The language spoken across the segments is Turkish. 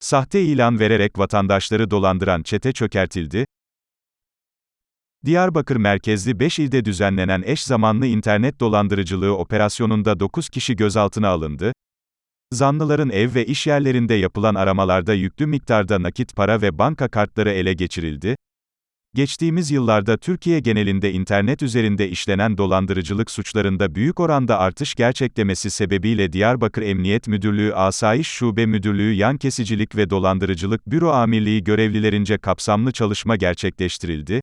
Sahte ilan vererek vatandaşları dolandıran çete çökertildi. Diyarbakır merkezli 5 ilde düzenlenen eş zamanlı internet dolandırıcılığı operasyonunda 9 kişi gözaltına alındı. Zanlıların ev ve iş yerlerinde yapılan aramalarda yüklü miktarda nakit para ve banka kartları ele geçirildi. Geçtiğimiz yıllarda Türkiye genelinde internet üzerinde işlenen dolandırıcılık suçlarında büyük oranda artış gerçeklemesi sebebiyle Diyarbakır Emniyet Müdürlüğü Asayiş Şube Müdürlüğü Yan Kesicilik ve Dolandırıcılık Büro Amirliği görevlilerince kapsamlı çalışma gerçekleştirildi.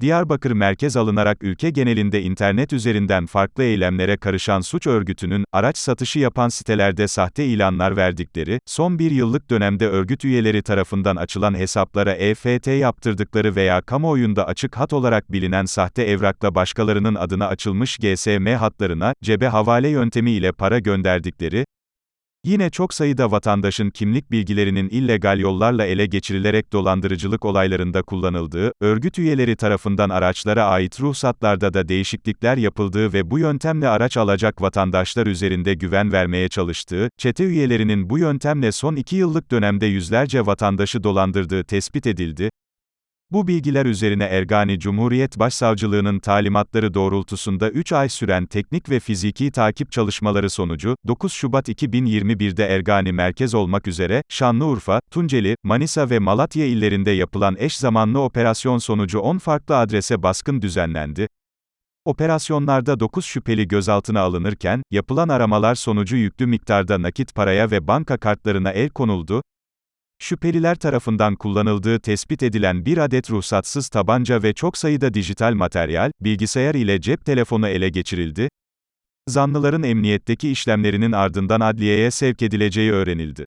Diyarbakır merkez alınarak ülke genelinde internet üzerinden farklı eylemlere karışan suç örgütünün, araç satışı yapan sitelerde sahte ilanlar verdikleri, son bir yıllık dönemde örgüt üyeleri tarafından açılan hesaplara EFT yaptırdıkları veya kamuoyunda açık hat olarak bilinen sahte evrakla başkalarının adına açılmış GSM hatlarına, cebe havale yöntemi ile para gönderdikleri, Yine çok sayıda vatandaşın kimlik bilgilerinin illegal yollarla ele geçirilerek dolandırıcılık olaylarında kullanıldığı, örgüt üyeleri tarafından araçlara ait ruhsatlarda da değişiklikler yapıldığı ve bu yöntemle araç alacak vatandaşlar üzerinde güven vermeye çalıştığı, çete üyelerinin bu yöntemle son iki yıllık dönemde yüzlerce vatandaşı dolandırdığı tespit edildi. Bu bilgiler üzerine Ergani Cumhuriyet Başsavcılığının talimatları doğrultusunda 3 ay süren teknik ve fiziki takip çalışmaları sonucu, 9 Şubat 2021'de Ergani merkez olmak üzere, Şanlıurfa, Tunceli, Manisa ve Malatya illerinde yapılan eş zamanlı operasyon sonucu 10 farklı adrese baskın düzenlendi. Operasyonlarda 9 şüpheli gözaltına alınırken, yapılan aramalar sonucu yüklü miktarda nakit paraya ve banka kartlarına el konuldu, Şüpheliler tarafından kullanıldığı tespit edilen bir adet ruhsatsız tabanca ve çok sayıda dijital materyal, bilgisayar ile cep telefonu ele geçirildi. Zanlıların emniyetteki işlemlerinin ardından adliyeye sevk edileceği öğrenildi.